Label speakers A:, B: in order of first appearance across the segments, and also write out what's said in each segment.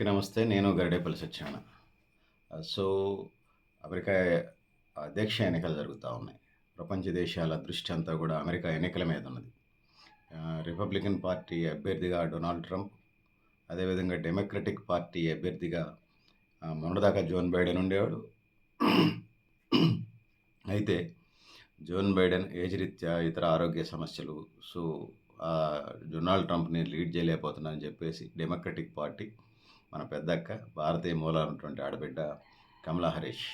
A: అందరికీ నమస్తే. నేను గరిడేపల్లి సత్యాన సో అమెరికా అధ్యక్ష ఎన్నికలు జరుగుతూ ఉన్నాయి. ప్రపంచ దేశాల దృష్టి అంతా కూడా అమెరికా ఎన్నికల మీద ఉన్నది. రిపబ్లికన్ పార్టీ అభ్యర్థిగా డొనాల్డ్ ట్రంప్ అదేవిధంగా డెమోక్రటిక్ పార్టీ అభ్యర్థిగా మొన్నదాకా జోన్ బైడెన్ ఉండేవాడు. అయితే జోన్ బైడెన్ ఏజ్ రీత్యా ఇతర ఆరోగ్య సమస్యలు సో ఆ, డొనాల్డ్ ట్రంప్ని లీడ్ చేయలేకపోతున్నానని చెప్పేసి డెమోక్రటిక్ పార్టీ మన పెద్దక్క భారతీయ మూలాలన్నటువంటి ఆడబిడ్డ కమలా హరీష్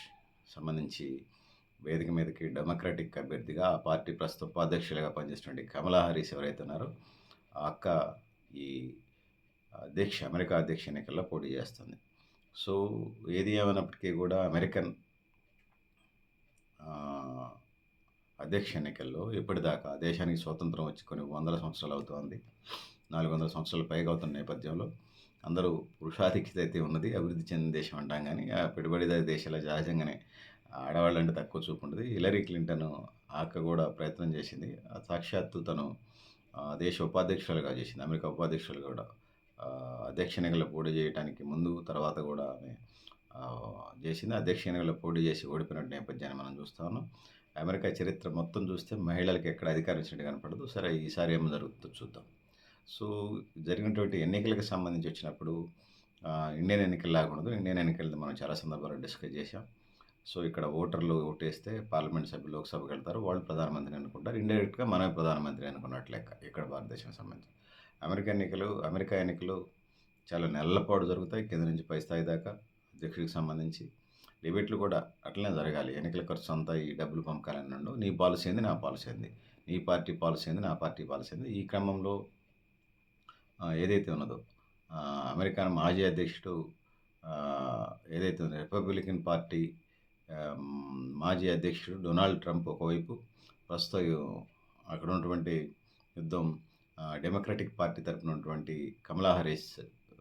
A: సంబంధించి వేదిక మీదకి డెమోక్రటిక్ అభ్యర్థిగా ఆ పార్టీ ప్రస్తుత ఉపాధ్యక్షులుగా పనిచేసినటువంటి కమలా హరీష్ ఎవరైతే ఉన్నారో ఆ అక్క ఈ అధ్యక్ష అమెరికా అధ్యక్ష ఎన్నికల్లో పోటీ చేస్తుంది. సో ఏది ఏమైనప్పటికీ కూడా అమెరికన్ అధ్యక్ష ఎన్నికల్లో ఇప్పటిదాకా దేశానికి స్వాతంత్రం వచ్చి కొన్ని వందల సంవత్సరాలు అవుతోంది. నాలుగు వందల సంవత్సరాలు పైగా అవుతున్న నేపథ్యంలో అందరూ పురుషాధిక్యత అయితే ఉన్నది అభివృద్ధి చెందిన దేశం అంటాం కానీ ఆ పెట్టుబడిదారి దేశాల సహజంగానే ఆడవాళ్ళంటే తక్కువ చూపు ఉంటుంది. హిలరీ క్లింటన్ ఆక కూడా ప్రయత్నం చేసింది. సాక్షాత్తు తను దేశ ఉపాధ్యక్షులుగా చేసింది. అమెరికా ఉపాధ్యక్షులు కూడా అధ్యక్ష ఎన్నికల్లో పోటీ చేయడానికి ముందు తర్వాత కూడా ఆమె చేసింది. అధ్యక్ష ఎన్నికల్లో పోటీ చేసి ఓడిపోయిన నేపథ్యాన్ని మనం చూస్తా ఉన్నాం. అమెరికా చరిత్ర మొత్తం చూస్తే మహిళలకు ఎక్కడ అధికారం ఇచ్చినట్టు కనపడదు. సరే ఈసారి ఏం జరుగుతుందో చూద్దాం. సో జరిగినటువంటి ఎన్నికలకు సంబంధించి వచ్చినప్పుడు ఇండియన్ ఎన్నికలు లాగుండదు. ఇండియన్ ఎన్నికలు మనం చాలా సందర్భాల్లో డిస్కస్ చేశాం. సో ఇక్కడ ఓటర్లు ఓటేస్తే పార్లమెంట్ సభ్యులు లోక్సభకు వెళ్తారు వాళ్ళు ప్రధానమంత్రిని అనుకుంటారు. ఇండైరెక్ట్గా మనమే ప్రధానమంత్రి అనుకున్నట్టు లెక్క ఇక్కడ భారతదేశానికి సంబంధించి. అమెరికా ఎన్నికలు అమెరికా ఎన్నికలు చాలా నెలలపాటు జరుగుతాయి. కింద నుంచి పై స్థాయి దాకా అధ్యక్షుడికి సంబంధించి డిబేట్లు కూడా అట్లనే జరగాలి. ఎన్నికల ఖర్చు అంతా ఈ డబ్బులు పంపకాలని నీ పాలసీ ఏంది నా పాలసీ ఏంది? నీ పార్టీ పాలసీ ఏంది నా పార్టీ పాలసీ ఏంది? ఈ క్రమంలో ఏదైతే ఉన్నదో అమెరికా మాజీ అధ్యక్షుడు ఏదైతే ఉందో రిపబ్లికన్ పార్టీ మాజీ అధ్యక్షుడు డొనాల్డ్ ట్రంప్ ఒకవైపు ప్రస్తుతం అక్కడ ఉన్నటువంటి యుద్ధం డెమోక్రటిక్ పార్టీ తరపున ఉన్నటువంటి కమలా హరీస్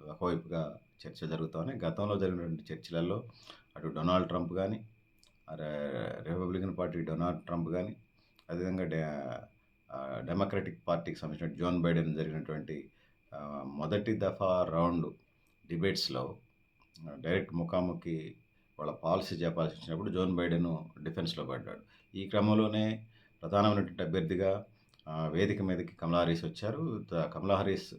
A: ఒకవైపుగా చర్చ జరుగుతామని గతంలో జరిగినటువంటి చర్చలలో అటు డొనాల్డ్ ట్రంప్ కానీ రిపబ్లికన్ పార్టీ డొనాల్డ్ ట్రంప్ కానీ అదేవిధంగా డే డెమోక్రటిక్ పార్టీకి సంబంధించిన జోన్ బైడెన్ జరిగినటువంటి మొదటి దఫా రౌండ్ డిబేట్స్లో డైరెక్ట్ ముఖాముఖి వాళ్ళ పాలసీ చెప్పాల్సి వచ్చినప్పుడు జోన్ బైడెన్ డిఫెన్స్లో పడ్డాడు. ఈ క్రమంలోనే ప్రధానమైనటువంటి అభ్యర్థిగా వేదిక మీదకి కమలా హరీస్ వచ్చారు. కమలా హరీస్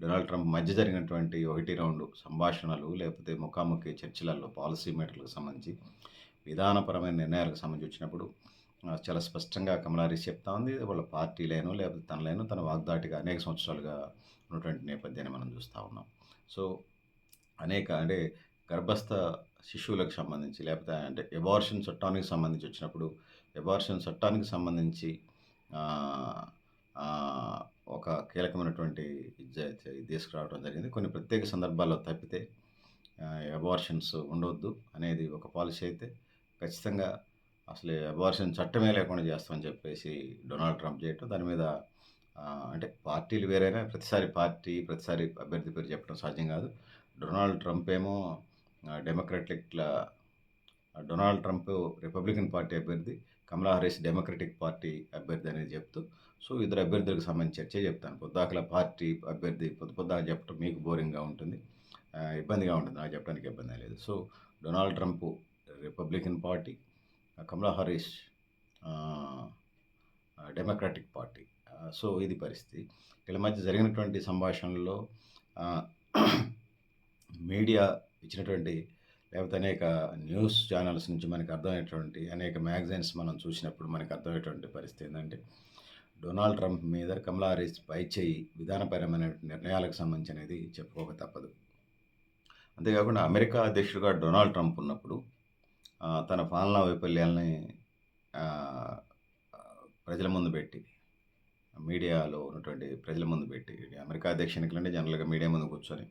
A: డొనాల్డ్ ట్రంప్ మధ్య జరిగినటువంటి ఒకటి రౌండ్ సంభాషణలు లేకపోతే ముఖాముఖి చర్చలలో పాలసీ మేటర్లకు సంబంధించి విధానపరమైన నిర్ణయాలకు సంబంధించి వచ్చినప్పుడు చాలా స్పష్టంగా కమలా హరీస్ చెప్తా ఉంది. వాళ్ళ పార్టీలేను లేకపోతే తనలేను తన వాగ్దాటిగా అనేక సంవత్సరాలుగా ఉన్నటువంటి నేపథ్యాన్ని మనం చూస్తూ ఉన్నాం. సో అనేక అంటే గర్భస్థ శిశువులకు సంబంధించి లేకపోతే అంటే ఎబార్షన్ చట్టానికి సంబంధించి వచ్చినప్పుడు ఎబార్షన్ చట్టానికి సంబంధించి ఒక కీలకమైనటువంటి ఇది తీసుకురావడం జరిగింది. కొన్ని ప్రత్యేక సందర్భాల్లో తప్పితే అబార్షన్స్ ఉండవద్దు అనేది ఒక పాలసీ అయితే ఖచ్చితంగా అసలు అబార్షన్ చట్టమే లేకుండా చేస్తామని చెప్పేసి డొనాల్డ్ ట్రంప్ చేయటం దాని మీద అంటే పార్టీలు వేరైనా ప్రతిసారి పార్టీ ప్రతిసారి అభ్యర్థి పేరు చెప్పడం సాధ్యం కాదు. డొనాల్డ్ ట్రంప్ ఏమో Democratic Donald Trump Republican party అభ్యర్థి కమలా హారీస్ డెమోక్రటిక్ పార్టీ అభ్యర్థి అనేది చెప్తూ సో ఇద్దరు అభ్యర్థులకు సంబంధించి చర్చే చెప్తాను. పొద్దాకల పార్టీ అభ్యర్థి పొద్దు పొద్దాక చెప్పడం మీకు బోరింగ్గా ఉంటుంది. ఇబ్బందిగా ఉంటుంది. నాకు చెప్పడానికి ఇబ్బంది లేదు. So Donald Trump Republican party Kamala Harris Democratic party. So ఇది పరిస్థితి. వీళ్ళ మధ్య జరిగినటువంటి సంభాషణలో మీడియా ఇచ్చినటువంటి లేకపోతే అనేక న్యూస్ ఛానల్స్ నుంచి మనకు అర్థమయ్యేటువంటి అనేక మ్యాగజైన్స్ మనం చూసినప్పుడు మనకు అర్థమయ్యేటువంటి పరిస్థితి ఏంటంటే డొనాల్డ్ ట్రంప్ మీద కమలా హారీస్ పై చేయి విధానపరమైన నిర్ణయాలకు సంబంధించి అనేది చెప్పుకోక తప్పదు. అంతేకాకుండా అమెరికా అధ్యక్షుడిగా డొనాల్డ్ ట్రంప్ ఉన్నప్పుడు తన పాలనా వైఫల్యాలని ప్రజల ముందు పెట్టి మీడియాలో ఉన్నటువంటి ప్రజల ముందు పెట్టి అమెరికా అధ్యక్ష ఎన్నికలంటే జనరల్గా మీడియా ముందు కూర్చొని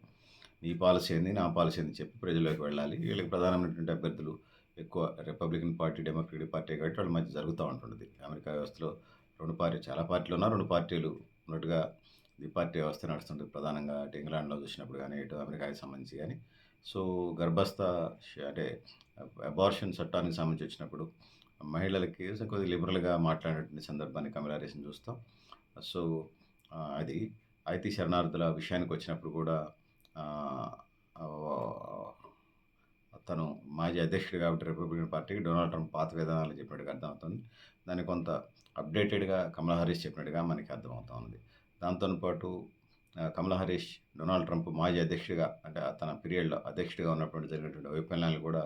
A: నీ పాలసీ ఏంది నా పాలసీ ఏంది చెప్పి ప్రజల్లోకి వెళ్ళాలి. వీళ్ళకి ప్రధానమైనటువంటి అభ్యర్థులు ఎక్కువ రిపబ్లికన్ పార్టీ డెమోక్రటిక్ పార్టీ కాబట్టి వాళ్ళ మధ్య జరుగుతూ ఉంటుంది అమెరికా వ్యవస్థలో రెండు పార్టీ చాలా పార్టీలు ఉన్నా రెండు పార్టీలు ఉన్నట్టుగా ఈ పార్టీ వ్యవస్థ నడుస్తుంటుంది ప్రధానంగా. అటు ఇంగ్లాండ్లో చూసినప్పుడు కానీ ఇటు అమెరికాకి సంబంధించి కానీ. సో గర్భస్థ అంటే అబార్షన్ చట్టానికి సంబంధించి వచ్చినప్పుడు మహిళలకి కొద్దిగా లిబరల్గా మాట్లాడేటువంటి సందర్భాన్ని కమలారేసిన చూస్తాం. సో అది ఐటీ శరణార్థుల విషయానికి వచ్చినప్పుడు కూడా తను మాజీ అధ్యక్షుడు కాబట్టి రిపబ్లికన్ పార్టీకి డొనాల్డ్ ట్రంప్ పాత విధానాలు చెప్పినట్టుగా అర్థమవుతుంది. దాన్ని కొంత అప్డేటెడ్గా కమలా హరీష్ చెప్పినట్టుగా మనకి అర్థమవుతా ఉంది. దాంతో పాటు కమలా హరీష్ డొనాల్డ్ ట్రంప్ మాజీ అధ్యక్షుడిగా అంటే తన పీరియడ్లో అధ్యక్షుడిగా ఉన్నప్పుడు జరిగినటువంటి వైఫల్యాలు కూడా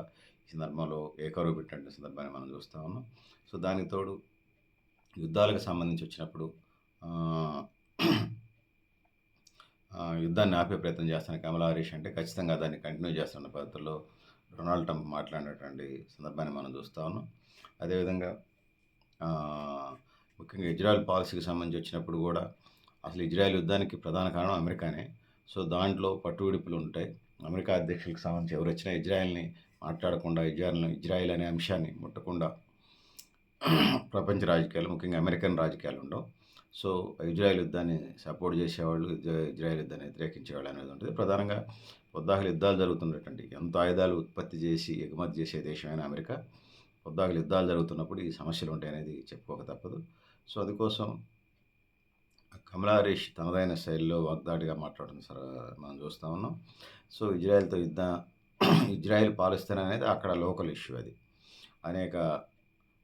A: సందర్భంలో ఏకరువు పెట్టినటువంటి సందర్భాన్ని మనం చూస్తూ ఉన్నాం. సో దానికి తోడు యుద్ధాలకు సంబంధించి వచ్చినప్పుడు యుద్ధాన్ని ఆపే ప్రయత్నం చేస్తున్న కమలా హరీష్ అంటే ఖచ్చితంగా దాన్ని కంటిన్యూ చేస్తున్న పద్ధతుల్లో డొనాల్డ్ ట్రంప్ మాట్లాడినటువంటి సందర్భాన్ని మనం చూస్తూ ఉన్నాం. అదేవిధంగా ముఖ్యంగా ఇజ్రాయెల్ పాలసీకి సంబంధించి వచ్చినప్పుడు కూడా అసలు ఇజ్రాయెల్ యుద్ధానికి ప్రధాన కారణం అమెరికానే. సో దాంట్లో పట్టువిడుపులు ఉంటాయి. అమెరికా అధ్యక్షులకు సంబంధించి ఎవరు వచ్చినా ఇజ్రాయెల్ని మాట్లాడకుండా ఇజ్రాయెల్ని ఇజ్రాయెల్ అనే అంశాన్ని ముట్టకుండా ప్రపంచ రాజకీయాలు ముఖ్యంగా అమెరికన్ రాజకీయాలు ఉండవు. సో ఇజ్రాయెల్ యుద్ధాన్ని సపోర్ట్ చేసేవాళ్ళు ఇజ్రాయెల్ యుద్ధాన్ని వ్యతిరేకించేవాళ్ళు అనేది ఉంటుంది. ప్రధానంగా పొద్దాకులు యుద్ధాలు జరుగుతున్నటువంటి ఎంత ఆయుధాలు ఉత్పత్తి చేసి ఎగుమతి చేసే దేశమైన అమెరికా పొద్దాకులు యుద్ధాలు జరుగుతున్నప్పుడు ఈ సమస్యలు ఉంటాయి అనేది చెప్పుకోక తప్పదు. సో అందుకోసం కమలా హరీష్ తనదైన శైలిలో వాగ్దాటిగా మాట్లాడుతుంది సార్ మనం చూస్తూ ఉన్నాం. సో ఇజ్రాయెల్తో యుద్ధ ఇజ్రాయెల్ పాలిస్తీన్ అనేది అక్కడ లోకల్ ఇష్యూ అది. అనేక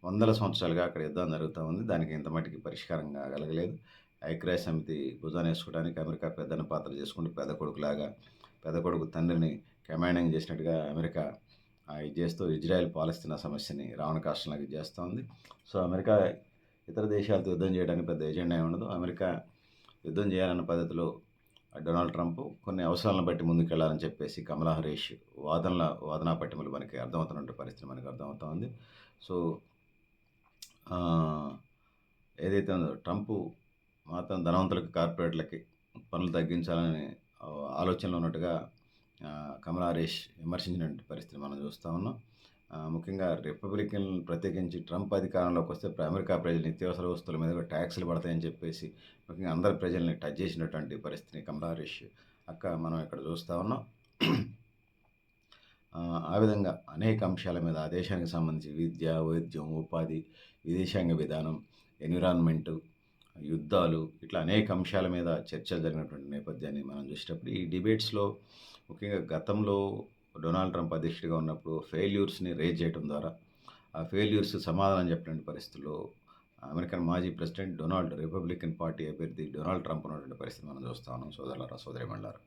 A: వందల సంవత్సరాలుగా అక్కడ యుద్ధం జరుగుతూ ఉంది. దానికి ఇంత మట్టికి పరిష్కారం కాగలగలేదు ఐక్యరాజ్య సమితి భుజాన్ని వేసుకోవడానికి అమెరికా పెద్దన పాత్ర చేసుకుంటూ పెద్ద కొడుకులాగా పెద్ద కొడుకు తండ్రిని కమాండింగ్ చేసినట్టుగా అమెరికా ఇది చేస్తూ ఇజ్రాయెల్ పాలస్తీనా సమస్యని రావణ కాష్టంలాగా చేస్తూ ఉంది. సో అమెరికా ఇతర దేశాలతో యుద్ధం చేయడానికి పెద్ద ఏజెండా ఉండదు అమెరికా యుద్ధం చేయాలన్న పద్ధతిలో డొనాల్డ్ ట్రంప్ కొన్ని అవసరాలను బట్టి ముందుకెళ్ళాలని చెప్పేసి కమలా హరీష్ వాదనల వాదనా పట్టిమలు మనకి అర్థమవుతున్నటువంటి పరిస్థితి మనకి అర్థమవుతుంది. సో ఏదైతే ఉందో ట్రంప్ మాత్రం ధనవంతులకి కార్పొరేట్లకి పనులు తగ్గించాలని ఆలోచనలో ఉన్నట్టుగా కమలా హరీష్ విమర్శించినటువంటి పరిస్థితి మనం చూస్తూ ఉన్నాం. ముఖ్యంగా రిపబ్లికన్ ప్రత్యేకించి ట్రంప్ అధికారంలోకి వస్తే అమెరికా ప్రజలు నిత్యావసర వస్తువుల మీద కూడా పడతాయని చెప్పేసి ముఖ్యంగా అందరి ప్రజల్ని టచ్ చేసినటువంటి పరిస్థితిని కమలా అక్క మనం ఇక్కడ చూస్తూ ఉన్నాం. ఆ, ఆ విధంగా అనేక అంశాల మీద ఆ దేశానికి సంబంధించి విద్య వైద్యం ఉపాధి విదేశాంగ విధానం ఎన్విరాన్మెంటు యుద్ధాలు ఇట్లా అనేక అంశాల మీద చర్చలు జరిగినటువంటి నేపథ్యాన్ని మనం చూసేటప్పుడు ఈ డిబేట్స్లో ముఖ్యంగా గతంలో డొనాల్డ్ ట్రంప్ అధ్యక్షుడిగా ఉన్నప్పుడు ఫెయిల్యూర్స్ని రేజ్ చేయడం ద్వారా ఆ ఫెయిల్యూర్స్ సమాధానం చెప్పినటువంటి పరిస్థితుల్లో అమెరికన్ మాజీ ప్రెసిడెంట్ డొనాల్డ్ రిపబ్లికన్ పార్టీ అభ్యర్థి డొనాల్డ్ ట్రంప్ ఉన్నటువంటి పరిస్థితి మనం చూస్తా. ఉన్నాం సోదరులారా సోదరిమండారు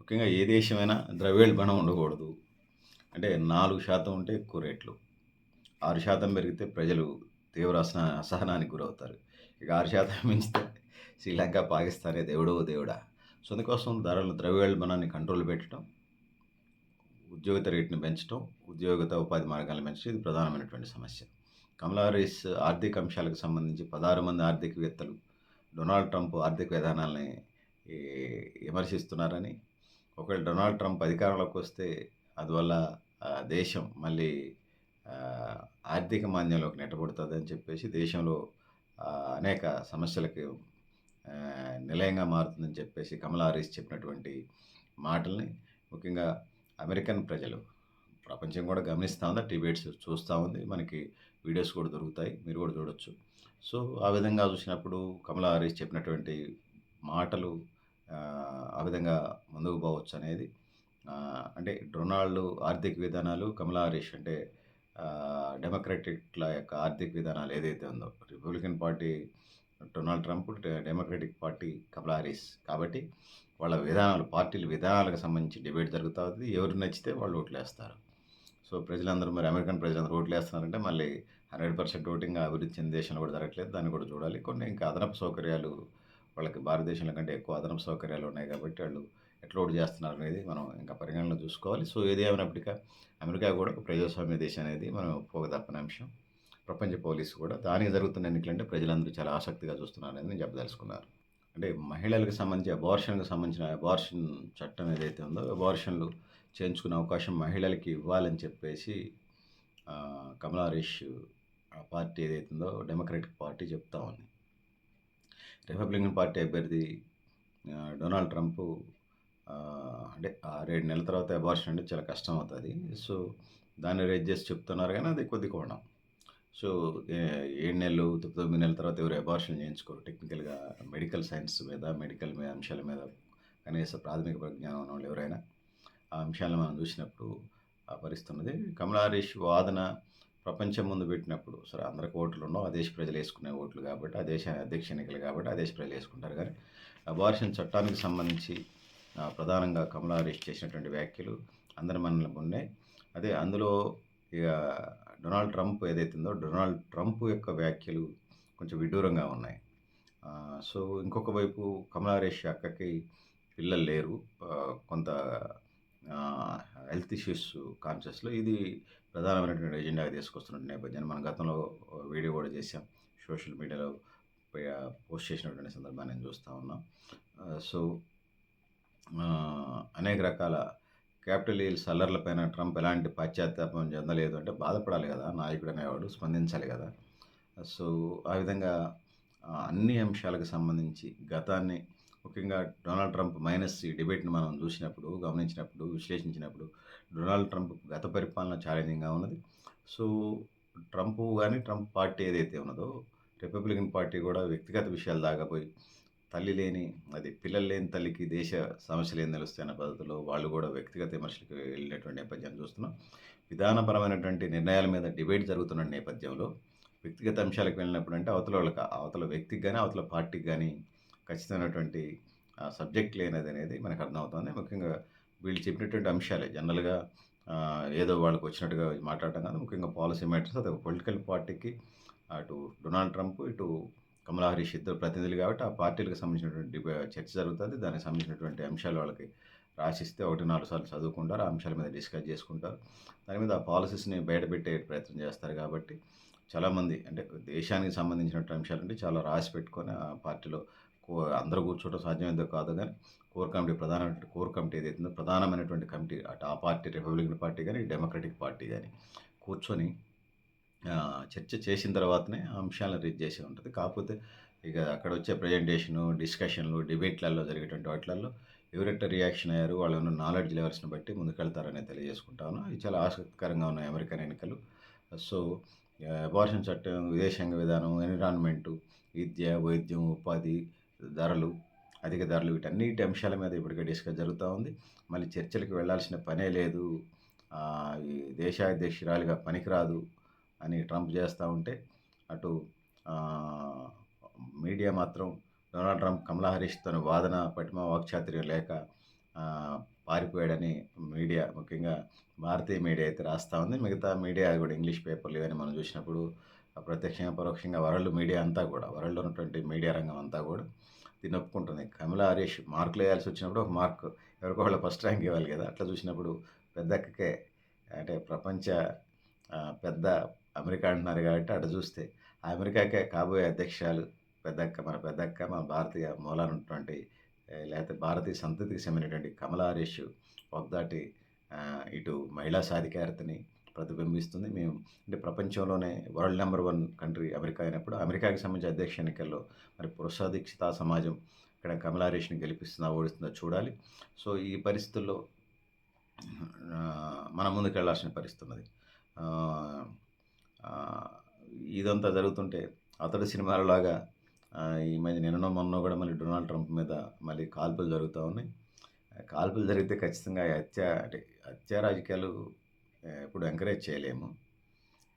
A: ముఖ్యంగా ఏ దేశమైనా ద్రవ్యోల్బణం ఉండకూడదు. అంటే నాలుగు శాతం ఉంటే ఎక్కువ రేట్లు. ఆరు శాతం పెరిగితే ప్రజలు తీవ్ర అసహ అసహనానికి గురవుతారు. ఇక ఆరు శాతం మించితే శ్రీలంక పాకిస్తానే దేవుడో దేవుడా. సో అందుకోసం ధరలు ద్రవ్యోల్బణాన్ని కంట్రోల్ పెట్టడం ఉద్యోగిత రేటుని పెంచడం ఉద్యోగిత ఉపాధి మార్గాలను పెంచడం ఇది ప్రధానమైనటువంటి సమస్య. కమలా ఆర్థిక అంశాలకు సంబంధించి పదహారు మంది ఆర్థికవేత్తలు డొనాల్డ్ ట్రంప్ ఆర్థిక విధానాలని విమర్శిస్తున్నారని ఒకవేళ డొనాల్డ్ ట్రంప్ అధికారంలోకి వస్తే అందువల్ల దేశం మళ్ళీ ఆర్థిక ఆర్థిక మాంద్యంలోకి నెట్టబడుతుందని చెప్పేసి దేశంలో అనేక సమస్యలకు నిలయంగా మారుతుందని చెప్పేసి కమలా చెప్పినటువంటి మాటల్ని ముఖ్యంగా అమెరికన్ ప్రజలు. ప్రపంచం కూడా గమనిస్తూ ఉంది. డిబేట్స్ చూస్తూ ఉంది. మనకి వీడియోస్ కూడా దొరుకుతాయి. మీరు కూడా చూడొచ్చు. సో ఆ విధంగా చూసినప్పుడు కమలా హారీస్ చెప్పినటువంటి మాటలు ఆ, విధంగా ముందుకు పోవచ్చు అనేది అంటే డొనాల్డ్ ఆర్థిక విధానాలు కమలా హారీష్ అంటే డెమోక్రటిక్ల యొక్క ఆర్థిక విధానాలు ఏదైతే ఉందో Republican party Donald Trump Democratic party Kamala Harris. కాబట్టి వాళ్ళ విధానాలు పార్టీల విధానాలకు సంబంధించి డిబేట్ జరుగుతుంది. ఎవరు నచ్చితే వాళ్ళు ఓట్లు వేస్తారు సో ప్రజలందరూ మరి అమెరికన్ ప్రజలందరూ ఓట్లు వేస్తున్నారంటే మళ్ళీ హండ్రెడ్ పర్సెంట్ ఓటింగ్ అభివృద్ధి చెందిన దేశంలో కూడా జరగట్లేదు. దాన్ని కూడా చూడాలి. కొన్ని ఇంకా అదనపు సౌకర్యాలు వాళ్ళకి భారతదేశంలో కంటే ఎక్కువ అదనపు సౌకర్యాలు ఉన్నాయి కాబట్టి వాళ్ళు ఎట్లా ఓటు చేస్తున్నారు అనేది మనం ఇంకా పరిగణనలో చూసుకోవాలి. సో ఏది ఏమైనప్పటికీ అమెరికా కూడా ఒక ప్రజాస్వామ్య దేశం అనేది మనం ఒప్పుకోక తప్పని అంశం. ప్రపంచ పోలీసు కూడా దానికి జరుగుతున్న ఎన్నికలంటే ప్రజలందరూ చాలా ఆసక్తిగా చూస్తున్నారు అనేది నేను చెప్పదలుచుకున్నారు అంటే మహిళలకు సంబంధించి అబార్షన్కి సంబంధించిన అబార్షన్ చట్టం ఏదైతే ఉందో అబార్షన్లు చేయించుకునే అవకాశం మహిళలకి ఇవ్వాలని చెప్పేసి ఆ, కమలా హరీష్ ఆ పార్టీ ఏదైతే ఉందో డెమోక్రటిక్ పార్టీ చెప్తా ఉంది. రిపబ్లికన్ పార్టీ అభ్యర్థి డొనాల్డ్ ట్రంప్ ఆ, అంటే నెలల తర్వాత అబార్షన్ అంటే చాలా కష్టం అవుతుంది సో దాన్ని రేట్ చేసి చెప్తున్నారు కానీ అది కొద్ది కోణం. సో ఏడు నెలలు తొమ్మిది నెలల తర్వాత ఎవరు అబార్షన్ చేయించుకోరు. టెక్నికల్గా మెడికల్ సైన్స్ మీద మెడికల్ మీద అంశాల మీద కనీస ప్రాథమిక పరిజ్ఞానం ఉన్న వాళ్ళు ఎవరైనా ఆ అంశాలను మనం చూసినప్పుడు ఆ పరిస్థితి ఉన్నది కమలారీష్ వాదన ప్రపంచం ముందు పెట్టినప్పుడు సరే అందరికి ఓట్లు ఉండవు ఆ దేశ ప్రజలు వేసుకునే ఓట్లు కాబట్టి ఆ దేశ అధ్యక్ష ఎన్నికలు కాబట్టి ఆ దేశ ప్రజలు వేసుకుంటారు. కానీ అబార్షన్ చట్టానికి సంబంధించి ప్రధానంగా కమలారీష్ చేసినటువంటి వ్యాఖ్యలు అందరి మనలకు ఉన్నాయి అదే అందులో ఇక డొనాల్డ్ ట్రంప్ ఏదైతుందో డొనాల్డ్ ట్రంప్ యొక్క వ్యాఖ్యలు కొంచెం విడ్డూరంగా ఉన్నాయి. సో ఇంకొక వైపు కమలారేష్ అక్కకి పిల్లలు లేరు. కొంత హెల్త్ ఇష్యూస్ కాన్షియస్లో ఇది ప్రధానమైనటువంటి ఎజెండాగా తీసుకొస్తున్న నేపథ్యాన్ని మనం గతంలో వీడియో కూడా చేసాం సోషల్ మీడియాలో పోస్ట్ చేసినటువంటి సందర్భాన్ని నేను చూస్తూ ఉన్నాం. సో అనేక రకాల క్యాపిటల్ హిల్స్ అల్లర్లపైన ట్రంప్ ఎలాంటి పాశ్చాత్తాపం చెందలేదు అంటే బాధపడాలి కదా నాయకుడు అనేవాడు స్పందించాలి కదా. సో ఆ విధంగా అన్ని అంశాలకు సంబంధించి గతాన్ని ముఖ్యంగా డొనాల్డ్ ట్రంప్ మైనస్ ఈ డిబేట్ని మనం చూసినప్పుడు గమనించినప్పుడు విశ్లేషించినప్పుడు డొనాల్డ్ ట్రంప్ గత పరిపాలన ఛాలెంజింగ్గా ఉన్నది. సో ట్రంప్ కానీ ట్రంప్ పార్టీ ఏదైతే ఉన్నదో రిపబ్లికన్ పార్టీ కూడా వ్యక్తిగత విషయాలు దాకపోయి తల్లి లేని అది పిల్లలు లేని తల్లికి దేశ సమస్యలు ఏం తెలుస్తాయన్న పద్ధతిలో వాళ్ళు కూడా వ్యక్తిగత విమర్శలకు వెళ్ళినటువంటి నేపథ్యం చూస్తున్నాం. విధానపరమైనటువంటి నిర్ణయాల మీద డిబేట్ జరుగుతున్న నేపథ్యంలో వ్యక్తిగత అంశాలకు వెళ్ళినప్పుడు అంటే అవతల వాళ్ళకి అవతల వ్యక్తికి కానీ అవతల పార్టీకి కానీ ఖచ్చితమైనటువంటి సబ్జెక్ట్ లేనిది అనేది మనకు అర్థమవుతుంది ముఖ్యంగా వీళ్ళు చెప్పినటువంటి అంశాలే జనరల్గా ఏదో వాళ్ళకి వచ్చినట్టుగా మాట్లాడటం కాదు. ముఖ్యంగా పాలసీ మ్యాటర్స్ అది పొలిటికల్ పార్టీకి అటు డొనాల్డ్ ట్రంప్ ఇటు కమలా హరీష్ ఇద్దరు ప్రతినిధులు కాబట్టి ఆ పార్టీలకు సంబంధించినటువంటి చర్చ జరుగుతుంది. దానికి సంబంధించినటువంటి అంశాలు వాళ్ళకి రాసిస్తే ఒకటి నాలుగు సార్లు చదువుకుంటారు. ఆ అంశాల మీద డిస్కస్ చేసుకుంటారు. దాని మీద ఆ పాలసీస్ని బయటపెట్టే ప్రయత్నం చేస్తారు కాబట్టి చాలామంది అంటే దేశానికి సంబంధించినటువంటి అంశాలు అంటే చాలా రాసి పెట్టుకొని ఆ పార్టీలో కో- అందరూ కూర్చోవడం సాధ్యమైందో కాదు కానీ కోర్ కమిటీ ప్రధాన కోర్ కమిటీ ఏదైతుందో ప్రధానమైనటువంటి కమిటీ అటు ఆ పార్టీ రిపబ్లికన్ పార్టీ కానీ డెమోక్రటిక్ పార్టీ కానీ కూర్చొని చర్చ చేసిన తర్వాతనే అంశాలను రీచ్ చేసి ఉంటుంది. కాకపోతే ఇక అక్కడ వచ్చే ప్రజెంటేషను డిస్కషన్లు డిబేట్లలో జరిగేటువంటి వాటిలలో ఎవరెట్ట రియాక్షన్ అయ్యారు వాళ్ళ నాలెడ్జ్ లెవెల్స్ని బట్టి ముందుకెళ్తారని తెలియజేసుకుంటాను. ఇది చాలా ఆసక్తికరంగా ఉన్నాయి అమెరికన్ ఎన్నికలు. సో అబార్షన్ చట్టం విదేశాంగ విధానం ఎన్విరాన్మెంటు విద్య వైద్యం ఉపాధి ధరలు అధిక ధరలు వీటన్నిటి అంశాల మీద ఇప్పటికే డిస్కస్ జరుగుతూ ఉంది. మళ్ళీ చర్చలకు వెళ్ళాల్సిన పనే లేదు. ఈ దేశాధ్యక్షురాలిగా పనికిరాదు. అని ట్రంప్ చేస్తూ ఉంటే అటు మీడియా మాత్రం డొనాల్డ్ ట్రంప్ కమలా హరీష్ తన వాదన పటిమ వాక్చాతుర్యం లేక పారిపోయాడని మీడియా ముఖ్యంగా భారతీయ మీడియా అయితే రాస్తూ ఉంది. మిగతా మీడియా కూడా ఇంగ్లీష్ పేపర్లు ఇవన్నీ మనం చూసినప్పుడు ప్రత్యక్షంగా పరోక్షంగా వరల్డ్ మీడియా అంతా కూడా వరల్డ్లో ఉన్నటువంటి మీడియా రంగం అంతా కూడా దీన్ని ఒప్పుకుంటుంది. కమలా హరీష్ మార్కులు వేయాల్సి వచ్చినప్పుడు ఒక మార్క్ ఎవరికో వాళ్ళు ఫస్ట్ ర్యాంక్ ఇవ్వాలి కదా అట్లా చూసినప్పుడు పెద్దక్కకే అంటే ప్రపంచ పెద్ద అమెరికా అంటున్నారు కాబట్టి అటు చూస్తే ఆ అమెరికాకే కాబోయే అధ్యక్షాలు పెద్దక్క మన పెద్దక్క మన భారతీయ మూలానున్నటువంటి లేకపోతే భారతీయ సంతతికి చెందినటువంటి కమలా హరీష్ ఒకదాటి ఇటు మహిళా సాధికారతని ప్రతిబింబిస్తుంది. మేము అంటే ప్రపంచంలోనే world number one country America అయినప్పుడు అమెరికాకి సంబంధించిన అధ్యక్ష ఎన్నికల్లో మరి పురుషాధీక్షిత సమాజం ఇక్కడ కమలా హరీష్ని గెలిపిస్తుందా ఓడిస్తుందా చూడాలి. సో ఈ పరిస్థితుల్లో మనం మన ముందుకు వెళ్ళాల్సిన పరిస్థితి ఉన్నది. ఇదంతా జరుగుతుంటే అతడు సినిమాలలాగా ఈ మధ్య నిన్న మొన్న కూడా మళ్ళీ డొనాల్డ్ ట్రంప్ మీద మళ్ళీ కాల్పులు జరుగుతూ ఉన్నాయి. కాల్పులు జరిగితే ఖచ్చితంగా హత్య అంటే హత్య రాజకీయాలు ఎప్పుడు ఎంకరేజ్ చేయలేము.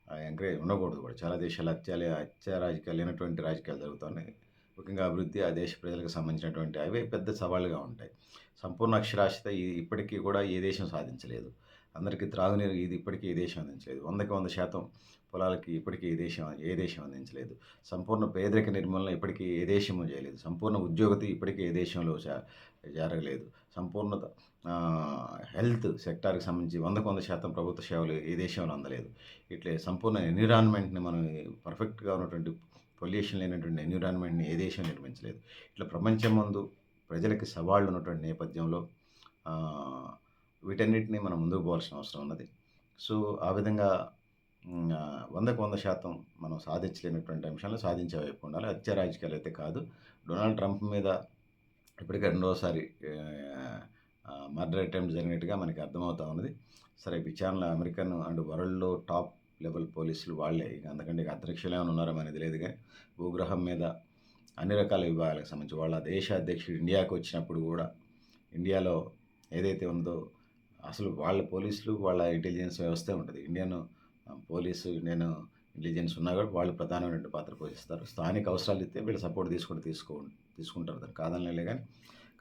A: ఎంకరేజ్ ఉండకూడదు కూడా. చాలా దేశాలు హత్యాలు హత్య రాజకీయాలు లేనటువంటి రాజకీయాలు జరుగుతున్నాయి ముఖ్యంగా అభివృద్ధి ఆ దేశ ప్రజలకు సంబంధించినటువంటి అవే పెద్ద సవాళ్ళుగా ఉంటాయి. సంపూర్ణ అక్షరాస్యత ఇప్పటికీ కూడా ఏ దేశం సాధించలేదు. అందరికీ త్రాగునీరు ఇది ఇప్పటికీ ఏ దేశం అందించలేదు. వందకి వంద శాతం పొలాలకి ఇప్పటికీ ఏ దేశం ఏ దేశం అందించలేదు. సంపూర్ణ పేదరిక నిర్మూలన ఇప్పటికీ ఏ దేశము చేయలేదు. సంపూర్ణ ఉద్యోగతి ఇప్పటికీ ఏ దేశంలో జరగలేదు. సంపూర్ణత హెల్త్ సెక్టార్కి సంబంధించి వందకు వంద శాతం ప్రభుత్వ సేవలు ఏ దేశంలో అందలేదు. ఇట్లే సంపూర్ణ ఎన్విరాన్మెంట్ని మనం పర్ఫెక్ట్గా ఉన్నటువంటి పొల్యూషన్ లేనటువంటి ఎన్విరాన్మెంట్ని ఏ దేశం నిర్మించలేదు. ఇట్లా ప్రపంచం ముందు ప్రజలకి సవాళ్ళు ఉన్నటువంటి నేపథ్యంలో వీటన్నిటిని మనం ముందుకు పోవాల్సిన అవసరం ఉన్నది. సో ఆ విధంగా వందకు వంద శాతం మనం సాధించలేనటువంటి అంశాలను సాధించే వైపు ఉండాలి. హత్య రాజకీయాలు అయితే కాదు. డొనాల్డ్ ట్రంప్ మీద ఇప్పటికే రెండోసారి మర్డర్ అటెంప్ట్ జరిగినట్టుగా మనకి అర్థమవుతా ఉన్నది. సరే విచారణలో అమెరికన్ అండ్ వరల్డ్లో టాప్ లెవెల్ పోలీసులు వాళ్ళే. ఇక అందుకంటే ఇక అంతరిక్షంలో ఏమైనా ఉన్నారో అనేది లేదు కానీ భూగ్రహం మీద అన్ని రకాల విభాగాలకు సంబంధించి వాళ్ళ దేశ అధ్యక్షుడు ఇండియాకు వచ్చినప్పుడు కూడా ఇండియాలో ఏదైతే ఉందో అసలు వాళ్ళ పోలీసులు వాళ్ళ ఇంటెలిజెన్స్ వ్యవస్థే ఉంటుంది. ఇండియన్ పోలీసు ఇండియన్ ఇంటెలిజెన్స్ ఉన్నా కూడా వాళ్ళు ప్రధానమైన పాత్ర పోషిస్తారు. స్థానిక అవసరాలు ఇస్తే వీళ్ళు సపోర్ట్ తీసుకుంటే తీసుకో తీసుకుంటారు. దాన్ని కాదనలే కానీ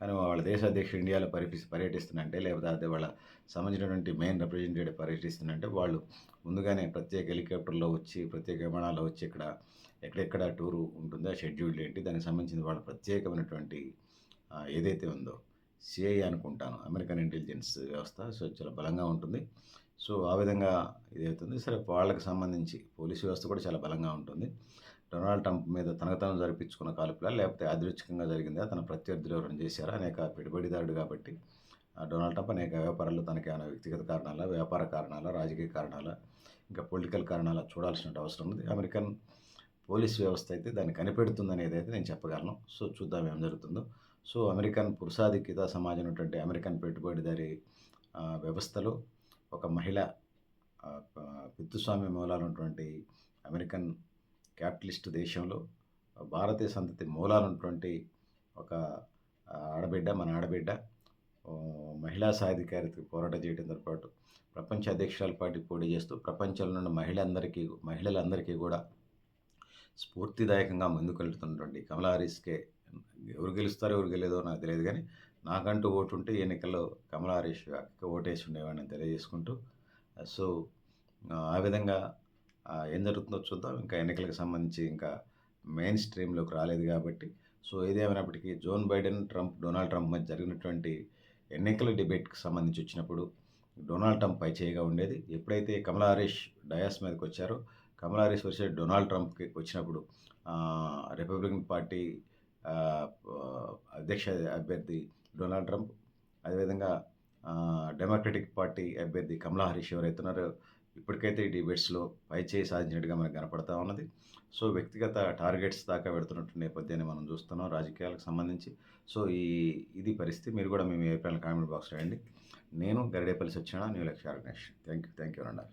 A: కానీ వాళ్ళ దేశ అధ్యక్షుడు ఇండియాలో పర్యటి పర్యటిస్తున్నంటే లేకపోతే అదే వాళ్ళ సంబంధించినటువంటి మెయిన్ రిప్రజెంటేటివ్ పర్యటిస్తున్నంటే వాళ్ళు ముందుగానే ప్రత్యేక హెలికాప్టర్లో వచ్చి ప్రత్యేక విమానాల్లో వచ్చి ఇక్కడ ఎక్కడెక్కడ టూరు ఉంటుందో షెడ్యూల్ ఏంటి దానికి సంబంధించిన వాళ్ళ ప్రత్యేకమైనటువంటి ఏదైతే ఉందో సిఐ అనుకుంటాను. అమెరికన్ ఇంటెలిజెన్స్ వ్యవస్థ సో చాలా బలంగా ఉంటుంది. సో ఆ విధంగా ఇది అవుతుంది సరే వాళ్ళకి సంబంధించి పోలీసు వ్యవస్థ కూడా చాలా బలంగా ఉంటుంది. డొనాల్డ్ ట్రంప్ మీద తనకు తాను జరిపించుకున్న కాల్పులా లేకపోతే యాదృచ్ఛికంగా జరిగిందా? తన ప్రత్యర్థులు ఎవరైనా చేశారా? అనేక పెట్టుబడిదారుడు కాబట్టి ఆ డొనాల్డ్ ట్రంప్ అనేక వ్యాపారాల్లో తనకి ఏమైనా వ్యక్తిగత కారణాల వ్యాపార కారణాల రాజకీయ కారణాల ఇంకా పొలిటికల్ కారణాల చూడాల్సిన అవసరం ఉంది. అమెరికన్ పోలీస్ వ్యవస్థ అయితే దాన్ని కనిపెడుతుందనేది అయితే నేను చెప్పగలను. సో చూద్దాం ఏం జరుగుతుందో. సో అమెరికన్ పురుషాధిక్యత సమాజం ఉన్నటువంటి అమెరికన్ పెట్టుబడిదారి వ్యవస్థలో ఒక మహిళ ఆ, పితృస్వామ్య మూలాలు ఉన్నటువంటి అమెరికన్ క్యాపిటలిస్ట్ దేశంలో భారతీయ సంతతి మూలాలు ఉన్నటువంటి ఒక ఆడబిడ్డ మన ఆడబిడ్డ మహిళా సాధికారిత పోరాటం చేయడంతో పాటు ప్రపంచ అధ్యక్షురాల పార్టీ పోటీ చేస్తూ ప్రపంచంలో ఉన్న మహిళలందరికీ మహిళలందరికీ కూడా స్ఫూర్తిదాయకంగా ముందుకు వెళ్తున్నటువంటి కమలా హారీస్కే ఎవరు గెలుస్తారో ఎవరు గెలేదో నాకు తెలియదు కానీ నాకంటూ ఓటు ఉంటే ఈ ఎన్నికల్లో కమలా హారిస్ ఓటేసి ఉండేవాడిని తెలియజేసుకుంటూ సో ఆ విధంగా ఏం జరుగుతుందో చూద్దాం. ఇంకా ఎన్నికలకు సంబంధించి ఇంకా మెయిన్ స్ట్రీమ్లోకి రాలేదు కాబట్టి సో ఏదేమైనప్పటికీ John Biden Trump Donald Trump మధ్య జరిగినటువంటి ఎన్నికల డిబేట్కి సంబంధించి వచ్చినప్పుడు డొనాల్డ్ ట్రంప్ పై చేయగా ఉండేది. ఎప్పుడైతే కమలా హరీష్ డయాస్ మీదకి వచ్చారో కమలా హరీష్ వచ్చే డొనాల్డ్ ట్రంప్కి వచ్చినప్పుడు రిపబ్లికన్ పార్టీ అధ్యక్ష అభ్యర్థి డొనాల్డ్ ట్రంప్ అదేవిధంగా డెమోక్రటిక్ పార్టీ అభ్యర్థి కమలా హరీష్ ఎవరైతున్నారు ఇప్పటికైతే ఈ డిబేట్స్లో పై చేయి సాధించినట్టుగా మనకు కనపడతా ఉన్నది. సో వ్యక్తిగత టార్గెట్స్ దాకా పెడుతున్నట్టు నేపథ్యాన్ని మనం చూస్తున్నాం రాజకీయాలకు సంబంధించి. సో ఈ ఇది పరిస్థితి. మీరు కూడా మేము అభిప్రాయాలు కామెంట్ బాక్స్ రాయండి. నేను Garidepalli Satyanarayana new Lakshya organisation. Thank you thank you అన్నారు